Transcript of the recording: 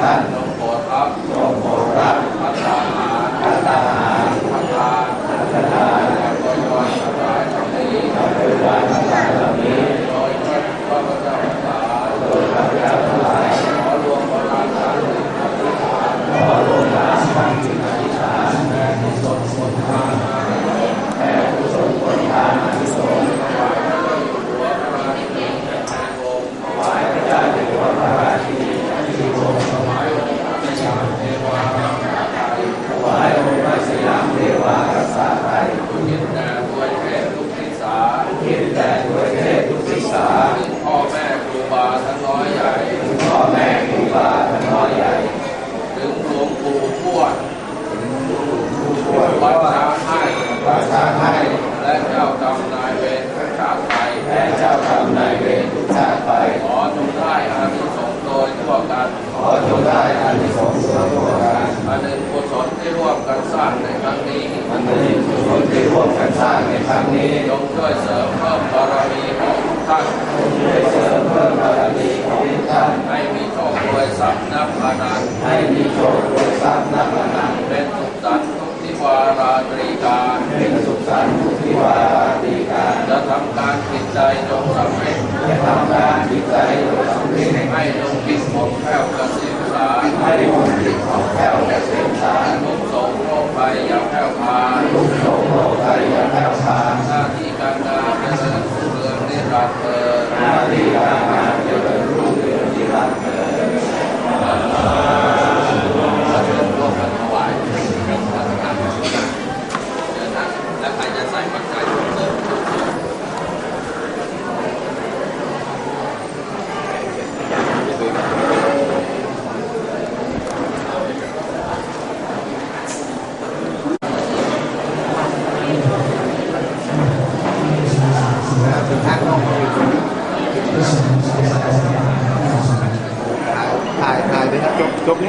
南无佛，阿弥陀佛。 งในครั้งนี้มันเป็นกุศลที่ร่วมกันสร้างในครั้งนี้จงช่วยเสริมเพิ่มบารมีของทุกท่านได้เสริมเพิ่มบารมีของทุกท่านให้มีโชครวยทรัพย์นับพนันให้มีโชครวยทรัพย์นับพนันเป็นสุขสันต์ทุกทิวาราตรีการเป็นสุขสันต์ทุกที่วาราดีการจะทำการจิตใจจงสำเร็จจะทำการจิตใจโดยสำเร็จให้ลงกิดแก้วกระสิบสาร ให้บุญจิตของแก้วและเสมสาร ทุกโศกโรคภัยอย่าแผ่วพราน ทุกโศกโรคภัยอย่าแผ่วพราน หน้าที่การงานเจริญรุ่งเรืองนิรันดร์เกิด หน้าที่การงานเจริญรุ่งเรืองนิรันดร์เถิด ร่วมกันถวายเป็นพระทานเดินทางและใครจะใส่ปัจจัยเพิ่มเติม ถ่ายถ่าย เล